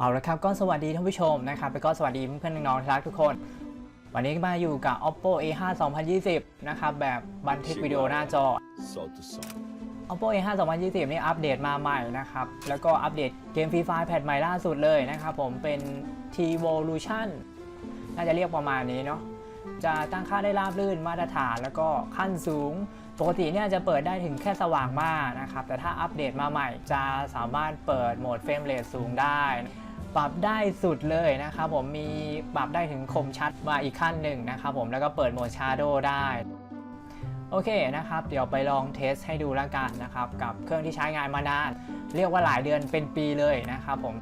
เอาละครับก็สวัสดีท่านผู้ชมนะครับแล้วก็สวัสดีเพื่อนๆน้องๆที่รักทุกคน วันนี้มาอยู่กับ oppo a5 2020 นะครับ แบบบันทึกวิดีโอหน้าจอ Soul to soul. oppo a5 2020 นี่อัปเดตมาใหม่นะครับ แล้วก็อัปเดตเกมฟรีไฟแพทใหม่ล่าสุดเลยนะครับผมเป็น T-Volution น่าจะเรียกประมาณนี้เนาะจะตั้งค่าได้ราบรื่นมาตรฐานแล้วก็ขั้นสูง ปกติเนี่ยจะเปิดได้ถึงแค่สว่างมากนะครับ แต่ถ้าอัปเดตมาใหม่จะสามารถเปิดโหมดเฟรมเรทสูงได้ ปรับได้สุดเลยนะครับผมมีปรับได้ถึงคมชัดมาอีกขั้นหนึ่งนะครับผมแล้วก็เปิดโหมดชาร์โดได้โอเคนะครับ เดี๋ยวไปลองเทสให้ดูแล้วกันนะครับ กับเครื่องที่ใช้งานมานาน เรียกว่าหลายเดือนเป็นปีเลยนะครับผม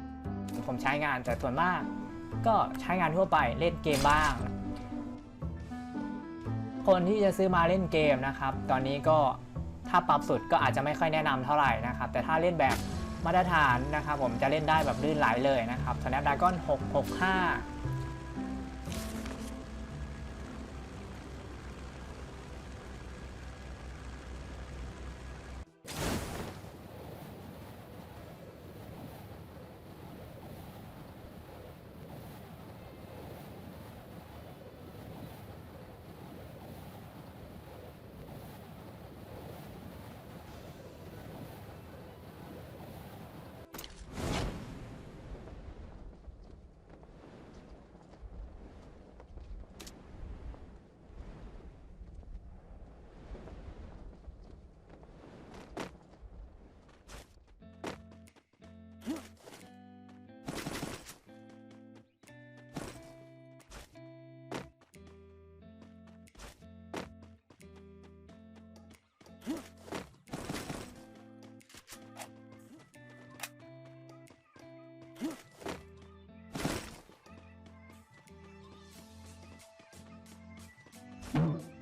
ผมใช้งานแต่ส่วนมาก ก็ใช้งานทั่วไปเล่นเกมบ้าง คนที่จะซื้อมาเล่นเกมนะครับ ตอนนี้ก็ถ้าปรับสุดก็อาจจะไม่ค่อยแนะนำเท่าไหร่นะครับ แต่ถ้าเล่นแบบ มาตรฐานนะครับผมจะเล่นได้แบบลื่นไหลเลยนะครับ Snapdragon 665 Mm-hmm.